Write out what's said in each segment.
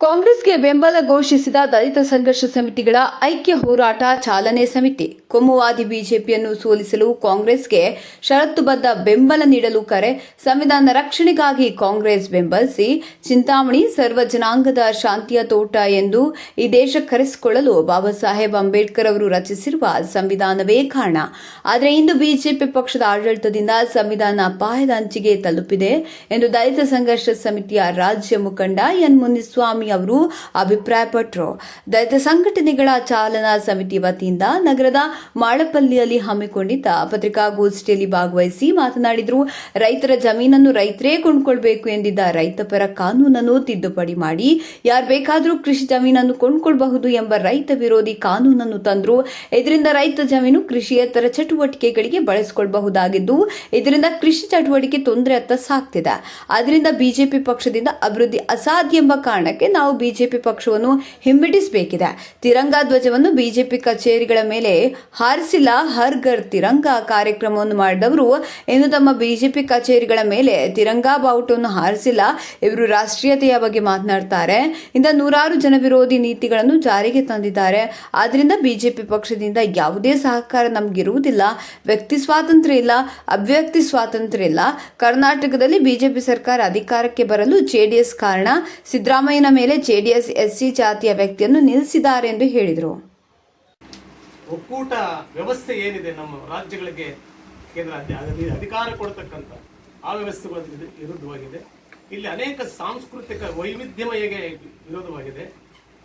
ಕಾಂಗ್ರೆಸ್ಗೆ ಬೆಂಬಲ ಘೋಷಿಸಿದ ದಲಿತ ಸಂಘರ್ಷ ಸಮಿತಿಗಳ ಐಕ್ಯ ಹೋರಾಟ ಚಾಲನೆ ಸಮಿತಿ. ಕೊಮುವಾದಿ ಬಿಜೆಪಿಯನ್ನು ಸೋಲಿಸಲು ಕಾಂಗ್ರೆಸ್ಗೆ ಷರತ್ತುಬದ್ಧ ಬೆಂಬಲ ನೀಡಲು ಕರೆ, ಸಂವಿಧಾನ ರಕ್ಷಣೆಗಾಗಿ ಕಾಂಗ್ರೆಸ್ ಬೆಂಬಲಿಸಿ ಚಿಂತಾಮಣಿ ಸರ್ವ ಜನಾಂಗದ ಶಾಂತಿಯ ತೋಟ ಎಂದು ಈ ದೇಶ ಕರೆಸಿಕೊಳ್ಳಲು ಬಾಬಾ ಸಾಹೇಬ್ ಅಂಬೇಡ್ಕರ್ ಅವರು ರಚಿಸಿರುವ ಸಂವಿಧಾನವೇ ಕಾರಣ. ಆದರೆ ಇಂದು ಬಿಜೆಪಿ ಪಕ್ಷದ ಆಡಳಿತದಿಂದ ಸಂವಿಧಾನ ಅಪಾಯದ ಅಂಚಿಗೆ ತಲುಪಿದೆ ಎಂದು ದಲಿತ ಸಂಘರ್ಷ ಸಮಿತಿಯ ರಾಜ್ಯ ಮುಖಂಡ ಎನ್ ಮುನಿಸ್ವಾಮಿ ಅವರು ಅಭಿಪ್ರಾಯಪಟ್ಟರು ದಲಿತ ಸಂಘಟನೆಗಳ ಚಾಲನಾ ಸಮಿತಿ ವತಿಯಿಂದ ನಗರದ ಮಾಳಪಲ್ಲಿಯಲ್ಲಿ ಹಮ್ಮಿಕೊಂಡಿದ್ದ ಪತ್ರಿಕಾಗೋಷ್ಠಿಯಲ್ಲಿ ಭಾಗವಹಿಸಿ ಮಾತನಾಡಿದರು, ರೈತರ ಜಮೀನನ್ನು ರೈತರೇ ಕೊಂಡ್ಕೊಳ್ಬೇಕು ಎಂದಿದ್ದ ರೈತಪರ ಕಾನೂನನ್ನು ತಿದ್ದುಪಡಿ ಮಾಡಿ, ಯಾರು ಬೇಕಾದರೂ ಕೃಷಿ ಜಮೀನನ್ನು ಕೊಂಡ್ಕೊಳ್ಬಹುದು ಎಂಬ ರೈತ ವಿರೋಧಿ ಕಾನೂನನ್ನು ತಂದರು. ಇದರಿಂದ ರೈತ ಜಮೀನು ಕೃಷಿಯೇತರ ಚಟುವಟಿಕೆಗಳಿಗೆ ಬಳಸಿಕೊಳ್ಳಬಹುದಾಗಿದ್ದು ಇದರಿಂದ ಕೃಷಿ ಚಟುವಟಿಕೆ ತೊಂದರೆ ಅತ್ತ ಸಾಕ್ತಿದೆ. ಅದರಿಂದ ಬಿಜೆಪಿ ಪಕ್ಷದಿಂದ ಅಭಿವೃದ್ಧಿ ಅಸಾಧ್ಯ ಎಂಬ ಕಾರಣಕ್ಕೆ ನಾವು ಬಿಜೆಪಿ ಪಕ್ಷವನ್ನು ಹಿಮ್ಮಿಡಿಸಬೇಕಿದೆ. ತಿರಂಗಾ ಧ್ವಜವನ್ನು ಬಿಜೆಪಿ ಕಚೇರಿಗಳ ಮೇಲೆ ಹಾರಿಸಿಲ್ಲ. ಹರ್ ಘರ್ ತಿರಂಗಾ ಕಾರ್ಯಕ್ರಮವನ್ನು ಮಾಡಿದವರು ಇನ್ನು ತಮ್ಮ ಬಿಜೆಪಿ ಕಚೇರಿಗಳ ಮೇಲೆ ತಿರಂಗಾ ಬಾವುಟವನ್ನು ಹಾರಿಸಿಲ್ಲ. ಇವರು ರಾಷ್ಟ್ರೀಯತೆಯ ಬಗ್ಗೆ ಮಾತನಾಡ್ತಾರೆ. ಇಂದ ನೂರಾರು ಜನ ವಿರೋಧಿ ನೀತಿಗಳನ್ನು ಜಾರಿಗೆ ತಂದಿದ್ದಾರೆ. ಆದ್ದರಿಂದ ಬಿಜೆಪಿ ಪಕ್ಷದಿಂದ ಯಾವುದೇ ಸಹಕಾರ ನಮಗಿರುವುದಿಲ್ಲ. ವ್ಯಕ್ತಿ ಸ್ವಾತಂತ್ರ್ಯ ಇಲ್ಲ ಅಭಿವ್ಯಕ್ತಿ ಸ್ವಾತಂತ್ರ್ಯ ಇಲ್ಲ. ಕರ್ನಾಟಕದಲ್ಲಿ ಬಿಜೆಪಿ ಸರ್ಕಾರ ಅಧಿಕಾರಕ್ಕೆ ಬರಲು ಜೆಡಿಎಸ್ ಕಾರಣ ಸಿದ್ದರಾಮಯ್ಯನ ಮೇಲೆ ಜೆಡಿಎಸ್, ಎಸ್ಸಿ ಜಾತಿಯ ವ್ಯಕ್ತಿಯನ್ನು ನಿಲ್ಲಿಸಿದ್ದಾರೆ ಎಂದು ಹೇಳಿದರು. ಒಕ್ಕೂಟ ವ್ಯವಸ್ಥೆ ಏನಿದೆ ನಮ್ಮ ರಾಜ್ಯಗಳಿಗೆ ಕೇಂದ್ರ ಅಧಿ- ಅಧಿ- ಅಧಿಕಾರ ಕೊಡ್ತಕ್ಕಂಥ ಆ ವ್ಯವಸ್ಥೆಗಳು ವಿರುದ್ಧವಾಗಿದೆ. ಇಲ್ಲಿ ಅನೇಕ ಸಾಂಸ್ಕೃತಿಕ ವೈವಿಧ್ಯಮಯಗೆ ವಿರೋಧವಾಗಿದೆ.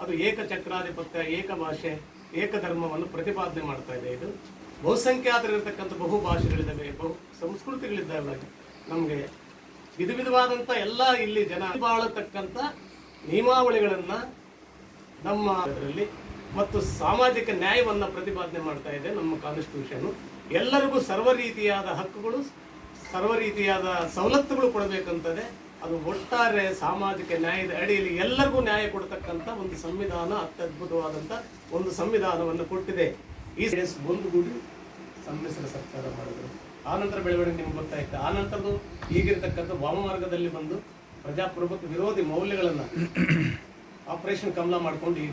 ಅದು ಏಕಚಕ್ರಾಧಿಪತ್ಯ ಏಕ ಭಾಷೆ ಏಕಧರ್ಮವನ್ನು ಪ್ರತಿಪಾದನೆ ಮಾಡ್ತಾ ಇದೆ ಇದು. ಬಹುಸಂಖ್ಯಾತರಿರ್ತಕ್ಕಂಥ ಬಹು ಭಾಷೆಗಳಿದ್ದಾವೆ ಬಹು ಸಂಸ್ಕೃತಿಗಳಿದ್ದಾವೆ. ನಮಗೆ ವಿಧ ವಿಧವಾದಂಥ ಎಲ್ಲ ಇಲ್ಲಿ ಜನ ಬಾಳತಕ್ಕಂಥ ನಿಯಮಾವಳಿಗಳನ್ನ ನಮ್ಮ ಇದರಲ್ಲಿ ಮತ್ತು ಸಾಮಾಜಿಕ ನ್ಯಾಯವನ್ನು ಪ್ರತಿಪಾದನೆ ಮಾಡ್ತಾ ಇದೆ ನಮ್ಮ ಕಾನ್ಸ್ಟಿಟ್ಯೂಷನ್ ಎಲ್ಲರಿಗೂ ಸರ್ವ ರೀತಿಯಾದ ಹಕ್ಕುಗಳು, ಸರ್ವ ರೀತಿಯಾದ ಸವಲತ್ತುಗಳು ಕೊಡಬೇಕಂತದೆ. ಅದು ಒಟ್ಟಾರೆ ಸಾಮಾಜಿಕ ನ್ಯಾಯದ ಅಡಿಯಲ್ಲಿ ಎಲ್ಲರಿಗೂ ನ್ಯಾಯ ಕೊಡ್ತಕ್ಕಂಥ ಒಂದು ಸಂವಿಧಾನ, ಅತ್ಯದ್ಭುತವಾದಂಥ ಒಂದು ಸಂವಿಧಾನವನ್ನು ಕೊಟ್ಟಿದೆ. ಈ ಒಂದು ಒಂದುಗೂಡಿ ಸಮ್ಮಿಶ್ರ ಸರ್ಕಾರ ಮಾಡಿದ್ರು. ಆನಂತರ ಬೆಳವಣಿಗೆ ನಿಮ್ಗೆ ಗೊತ್ತಾಯ್ತು? ಆನಂತರದ್ದು ಈಗಿರ್ತಕ್ಕಂಥ ವಾಮಮಾರ್ಗದಲ್ಲಿ ಬಂದು ಪ್ರಜಾಪ್ರಭುತ್ವ ವಿರೋಧಿ ಮೌಲ್ಯಗಳನ್ನ ಆಪರೇಷನ್ ಕಮಲ ಮಾಡಿಕೊಂಡು ಈ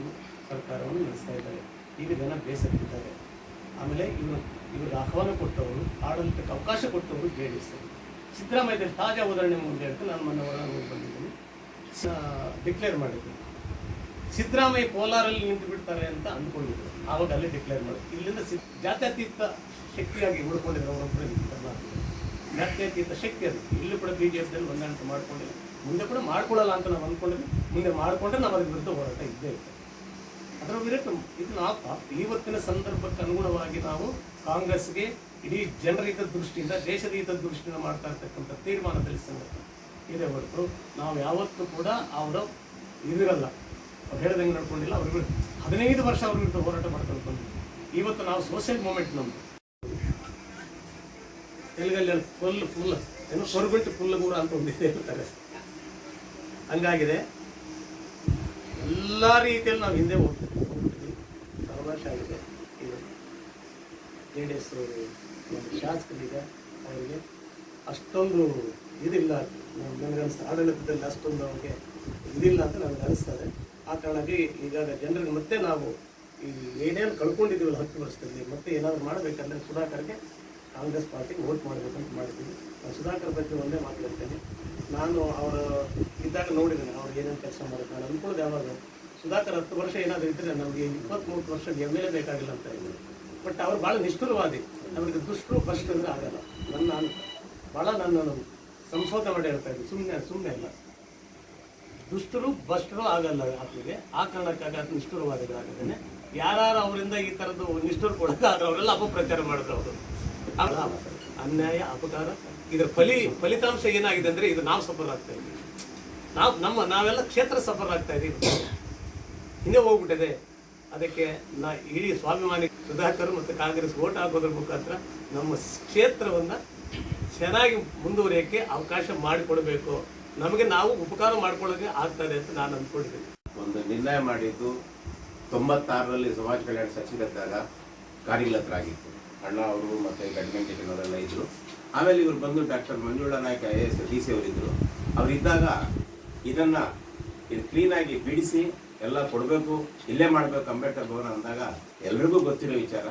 ಸರ್ಕಾರವನ್ನು ನಡೆಸ್ತಾ ಇದ್ದಾರೆ. ಈಗ ಜನ ಬೇಸತ್ತಿದ್ದಾರೆ. ಆಮೇಲೆ ಇವರು, ಇವ್ರಿಗೆ ಆಹ್ವಾನ ಕೊಟ್ಟವರು, ಆಡಳಿತಕ್ಕೆ ಅವಕಾಶ ಕೊಟ್ಟವರು ಜೆ ಡಿ ಎಸ್ ಸಿದ್ದರಾಮಯ್ಯದಲ್ಲಿ ತಾಜಾ ಉದಾಹರಣೆ ಮುಂದೆ ಹೇಳ್ತು ನಾನು ಮೊನ್ನೆ ಹೊರಗೆ ಬಂದಿದ್ದೀನಿ. ಡಿಕ್ಲೇರ್ ಮಾಡಿದ್ರು. ಸಿದ್ದರಾಮಯ್ಯ ಕೋಲಾರಲ್ಲಿ ನಿಂತು ಬಿಡ್ತಾರೆ ಅಂತ ಅಂದ್ಕೊಂಡಿದ್ರು. ಆವಾಗ ಅಲ್ಲಿ ಡಿಕ್ಲೇರ್ ಮಾಡಿದ್ರು. ಇಲ್ಲಿಂದ ಸಿ, ಜಾತ್ಯತೀತ ಶಕ್ತಿಯಾಗಿ ಉಳ್ಕೊಂಡಿದ್ರು ಅವರೊಬ್ಬರು ಜಾತ್ಯತೀತ ಶಕ್ತಿ ಅದು. ಇಲ್ಲಿ ಕೂಡ ಬಿ ಜೆ ಪಿಯಲ್ಲಿ ಹೊಂದಾಣಿಕೆ ಮಾಡ್ಕೊಂಡಿಲ್ಲ. ಮುಂದೆ ಕೂಡ ಮಾಡ್ಕೊಳ್ಳಲ್ಲ ಅಂತ ನಾವು ಅಂದ್ಕೊಂಡ್ವಿ ಮುಂದೆ ಮಾಡಿಕೊಂಡ್ರೆ ನಾವು ಅದ್ರ ವಿರುದ್ಧ ಹೋರಾಟ ಇದ್ದೇ ಇರ್ತದೆ ಅದರ ವಿರುದ್ಧ ಇದು ನಾವು ಇವತ್ತಿನ ಸಂದರ್ಭಕ್ಕೆ ಅನುಗುಣವಾಗಿ ನಾವು ಕಾಂಗ್ರೆಸ್ಗೆ ಇಡೀ ಜನರ ಹಿತ ದೃಷ್ಟಿಯಿಂದ ದೇಶದ ದೃಷ್ಟಿಯಿಂದ ಮಾಡ್ತಾ ಇರ್ತಕ್ಕಂಥ ತೀರ್ಮಾನದಲ್ಲಿ ಸಂಗತಿ ಇದೆ ಹೊರತು ನಾವು ಯಾವತ್ತೂ ಕೂಡ ಅವರ ಇದಿರಲ್ಲ. ಅವ್ರು ಹೇಳ್ದಂಗೆ ನಡ್ಕೊಂಡಿಲ್ಲ. ಅವ್ರ ವಿರುದ್ಧ ಹದಿನೈದು ವರ್ಷ ಅವ್ರ ವಿರುದ್ಧ ಹೋರಾಟ ಮಾಡ್ಕೊಂಡು ಬಂದಿದ್ವಿ ಇವತ್ತು ನಾವು ಸೋಷಿಯಲ್ ಮೂಮೆಂಟ್ ನಮ್ದು. ತೆಲುಗಲ್ಲಿ ಫುಲ್ ಫುಲ್ ಏನು ಕೊರ್ಬಿಟ್ಟು ಫುಲ್ ಗೂರ ಅಂತ ಒಂದಿದೆ ಹೇಳ್ತಾರೆ. ಹಂಗಾಗಿದೆ. ಎಲ್ಲ ರೀತಿಯಲ್ಲಿ ನಾವು ಹಿಂದೆ ಹೋಗ್ತೀವಿ. ಆಗಿದೆ. ಜೆ ಡಿ ಎಸ್ ಒಂದು ಶಾಸಕರಿದೆ. ಅವರಿಗೆ ಅಷ್ಟೊಂದು ಇದಿಲ್ಲ. ನನಗನ್ನಿಸ್ತಾ ಆಡಳಿತದಲ್ಲಿ ಅಷ್ಟೊಂದು ಅವ್ರಿಗೆ ಇದಿಲ್ಲ ಅಂತ ನನಗೆ ಅನಿಸ್ತದೆ. ಆ ಕಾರಣಕ್ಕೆ ಈಗಾಗ ಜನರಿಗೆ ಮತ್ತೆ ನಾವು ಈ ಏನೇನು ಕಳ್ಕೊಂಡಿದ್ದೀವಲ್ಲ ಹತ್ತು ವರ್ಷದಲ್ಲಿ, ಮತ್ತೆ ಏನಾದರೂ ಮಾಡಬೇಕಂದ್ರೆ ಸುಧಾಕರ್ಗೆ ಕಾಂಗ್ರೆಸ್ ಪಾರ್ಟಿಗೆ ವೋಟ್ ಮಾಡಬೇಕಂತ ಮಾಡಿದ್ದೀವಿ. ನಾನು ಸುಧಾಕರ್ ಬಗ್ಗೆ ಒಂದೇ ಮಾತಾಡ್ತೇನೆ ನಾನು ಅವರ ಇದ್ದಾಗ ನೋಡಿದ್ದೇನೆ ಅವ್ರು ಏನೇನು ಕೆಲಸ ಮಾಡೋದು ನಾನು ಅನ್ಕೊಳ್ಳೋದು ಯಾವಾಗ ಸುಧಾಕರ್ ಹತ್ತು ವರ್ಷ ಏನಾದರೂ ಇದ್ದರೆ ನಮಗೆ ಇಪ್ಪತ್ತ್ಮೂರು ವರ್ಷ ಎಂ ಎಲ್ ಎ ಬೇಕಾಗಿಲ್ಲ ಅಂತ ಇದ್ದೀನಿ ಬಟ್ ಅವ್ರು ಭಾಳ ನಿಷ್ಠುರವಾದಿ. ಅವರಿಗೆ ದುಷ್ಟರು ಫಸ್ಟ್ ಅಂದರೆ ಆಗಲ್ಲ. ನನ್ನ ನಾನು ಭಾಳ ನನ್ನನ್ನು ಸಂಶೋಧನೆ ಮಾಡಿ ಹೇಳ್ತಾ ಇದ್ದೀನಿ. ಸುಮ್ಮನೆ ಸುಮ್ಮನೆ ಇಲ್ಲ ದುಷ್ಟರು, ಭ್ರಷ್ಟರು ಆಗಲ್ಲ ಆತನಿಗೆ ಆ ಕಾರಣಕ್ಕಾಗಿ ಆತ ನಿಷ್ಠುರವಾದಿಗಳಾಗಿದ್ದಾನೆ. ಯಾರು ಅವರಿಂದ ಈ ಥರದ್ದು ನಿಷ್ಠುರ ಕೊಡೋಕ್ಕಾಗ ಅವರೆಲ್ಲ ಅಪಪ್ರಚಾರ ಮಾಡಿದ್ರು ಅವರು. ಅನ್ಯಾಯ, ಅಪಕಾರ. ಇದರ ಫಲಿ, ಫಲಿತಾಂಶ ಏನಾಗಿದೆ ಅಂದರೆ ಇದು ನಾವು ಸಫಲ ಆಗ್ತಾ ಇದ್ದೀವಿ. ನಾವು ನಮ್ಮ, ನಾವೆಲ್ಲ ಕ್ಷೇತ್ರ ಸಫರ್ ಆಗ್ತಾ ಇದ್ದೀವಿ ಹಿಂದೆ ಹೋಗ್ಬಿಟ್ಟಿದೆ. ಅದಕ್ಕೆ ನಾ ಇಡೀ ಸ್ವಾಭಿಮಾನಿ ಸುಧಾಕರ್ ಮತ್ತು ಕಾಂಗ್ರೆಸ್ ಓಟ್ ಹಾಕೋದ್ರ ಮುಖಾಂತರ ನಮ್ಮ ಕ್ಷೇತ್ರವನ್ನು ಚೆನ್ನಾಗಿ ಮುಂದುವರಿಯೋಕ್ಕೆ ಅವಕಾಶ ಮಾಡಿಕೊಡಬೇಕು. ನಮಗೆ ನಾವು ಉಪಕಾರ ಮಾಡ್ಕೊಳ್ಳೋಕೆ ಆಗ್ತದೆ ಅಂತ ನಾನು ಅಂದ್ಕೊಂಡಿದ್ದೀನಿ ಒಂದು ನಿರ್ಣಯ ಮಾಡಿದ್ದು ತೊಂಬತ್ತಾರರಲ್ಲಿ ಸಮಾಜ ಕಲ್ಯಾಣ ಸಚಿವರಿದ್ದಾಗ ಕಾರ್ಯಗತರಾಗಿತ್ತು ಅಣ್ಣ ಅವರು ಮತ್ತು ಗಡ್ಮೆಂಟೇಷನ್ ಅವರೆಲ್ಲ ಇದ್ದರು ಆಮೇಲೆ ಇವರು ಬಂದು doctor Manjula Naik I S D C ಅವರಿದ್ದರು ಅವರಿದ್ದಾಗ ಇದನ್ನು ಇದು ಕ್ಲೀನಾಗಿ ಬಿಡಿಸಿ ಎಲ್ಲ ಕೊಡಬೇಕು, ಇಲ್ಲೇ ಮಾಡಬೇಕು ಅಂಬೇಡ್ಕರ್ ಭವನ ಅಂದಾಗ ಎಲ್ರಿಗೂ ಗೊತ್ತಿರೋ ವಿಚಾರ.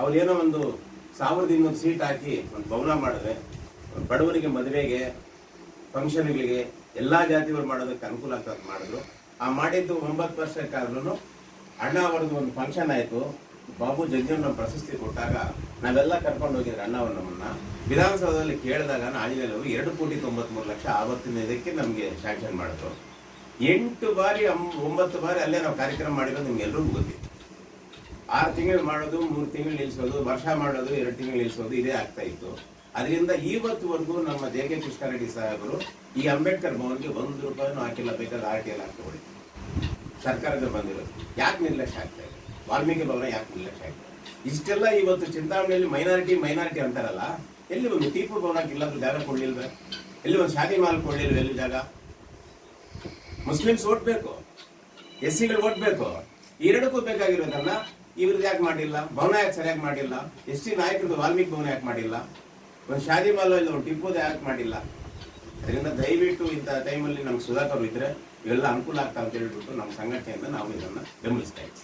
ಅವ್ರೇನೋ ಒಂದು ಸಾವಿರದ ಇನ್ನೂರು ಸೀಟ್ ಹಾಕಿ ಒಂದು ಭವನ ಮಾಡಿದ್ರೆ, ಬಡವರಿಗೆ ಮದುವೆಗೆ ಫಂಕ್ಷನ್ಗಳಿಗೆ ಎಲ್ಲ ಜಾತಿಗಳು ಮಾಡೋದಕ್ಕೆ ಅನುಕೂಲ ಆಗ್ತದೆ ಮಾಡಿದ್ರು. ಆ ಮಾಡಿದ್ದು ಒಂಬತ್ತು ವರ್ಷಕ್ಕಾದ್ರೂ ಅಣ್ಣ ಅವ್ರದ್ದು ಒಂದು ಫಂಕ್ಷನ್ ಆಯಿತು. ಬಾಬು ಜಗ್ಜನ್ ಪ್ರಶಸ್ತಿ ಕೊಟ್ಟಾಗ ನಾವೆಲ್ಲ ಕರ್ಕೊಂಡು ಹೋಗಿದ್ರೆ ಅಣ್ಣ ಅವ್ರು ನಮ್ಮನ್ನ ವಿಧಾನಸೌಧದಲ್ಲಿ ಕೇಳಿದಾಗ ಆಂಜನೇಯ ಅವರು ಎರಡು ಕೋಟಿ ತೊಂಬತ್ಮೂರು ಲಕ್ಷ ಆವತ್ತಿನ ಇದಕ್ಕೆ ನಮಗೆ ಶಾಂಕ್ಷನ್ ಮಾಡಿದ್ರು. ಎಂಟು ಬಾರಿ ಒಂಬತ್ತು ಬಾರಿ ಅಲ್ಲೇ ನಾವು ಕಾರ್ಯಕ್ರಮ ಮಾಡಿರೋದು ನಿಮ್ಗೆ ಎಲ್ರಿಗೂ ಗೊತ್ತಿತ್ತು. ಆರು ತಿಂಗಳು ಮಾಡೋದು, ಮೂರು ತಿಂಗಳು ನಿಲ್ಲಿಸೋದು ವರ್ಷ ಮಾಡೋದು, ಎರಡು ತಿಂಗಳು ನಿಲ್ಲಿಸೋದು ಇದೇ ಆಗ್ತಾ ಇತ್ತು. ಅದರಿಂದ ಇವತ್ತುವರೆಗೂ ನಮ್ಮ ಜೆ ಕೆ ಕೃಷ್ಣಾರೆಡ್ಡಿ ಸಾಹೇಬರು ಈ ಅಂಬೇಡ್ಕರ್ ಭವನ್ಗೆ ಒಂದು ರೂಪಾಯಿನೂ ಹಾಕಿಲ್ಲ ಬೇಕಾದ್ರೆ ಆರ್ ಟಿ ಎಲ್ ಹಾಕಿಕೊಳ್ಳಿ ಸರ್ಕಾರದ ಬಂದಿರೋದು. ಯಾಕೆ ನಿರ್ಲಕ್ಷ್ಯ ಆಗ್ತಾ ಇದೆ? ವಾಲ್ಮೀಕಿ ಭವನ ಯಾಕೆ ನಿರ್ಲಕ್ಷ್ಯ ಆಗ್ತಾ ಇದೆ? ಇಷ್ಟೆಲ್ಲ ಇವತ್ತು ಚಿಂತಾಮಣಿಯಲ್ಲಿ ಮೈನಾರಿಟಿ ಮೈನಾರಿಟಿ ಅಂತಾರಲ್ಲ, ಎಲ್ಲಿ ಒಂದು ತೀರ್ಪು ಭವನಕ್ಕೆ ಇಲ್ಲಾದ್ರೂ ಜಾಗ ಕೊಡ್ಲಿಲ್ವೇ? ಎಲ್ಲಿ ಒಂದು ಶಾದಿ ಮಾಲ್ ಕೊಡ್ಲಿಲ್ವ ಎಲ್ಲಿ ಜಾಗ? ಮುಸ್ಲಿಮ್ಸ್ ಓಟ್ಬೇಕು ಎಸ್ ಸಿಗಳು ಓಟ್ಬೇಕು ಎರಡಕ್ಕೂ ಬೇಕಾಗಿರೋದನ್ನ ಇವ್ರದ್ದು ಯಾಕೆ ಮಾಡಿಲ್ಲ? ಭವನ ಯಾಕೆ ಸರಿಯಾಗಿ ಮಾಡಿಲ್ಲ? ಎಸ್ ಟಿ ನಾಯಕರದ್ದು ವಾಲ್ಮೀಕಿ ಭವನ ಯಾಕೆ ಮಾಡಿಲ್ಲ? ಒಂದು ಶಾದಿ ಮಾಲ್ ಇಲ್ಲ ಒಂದು ಟಿಪ್ಪುದ ಯಾಕೆ ಮಾಡಿಲ್ಲ? ಅದರಿಂದ ದಯವಿಟ್ಟು ಇಂಥ ಟೈಮಲ್ಲಿ ನಮ್ಗೆ ಸುಧಾಕರ್ ಇದ್ರೆ ಇವೆಲ್ಲ ಅನುಕೂಲ ಆಗ್ತಾ ಅಂತ ಹೇಳ್ಬಿಟ್ಟು ನಮ್ಮ ಸಂಘಟನೆಯಿಂದ ನಾವು ಇದನ್ನು ಬೆಂಬಲಿಸ್ತಾ ಇದ್ದೀವಿ.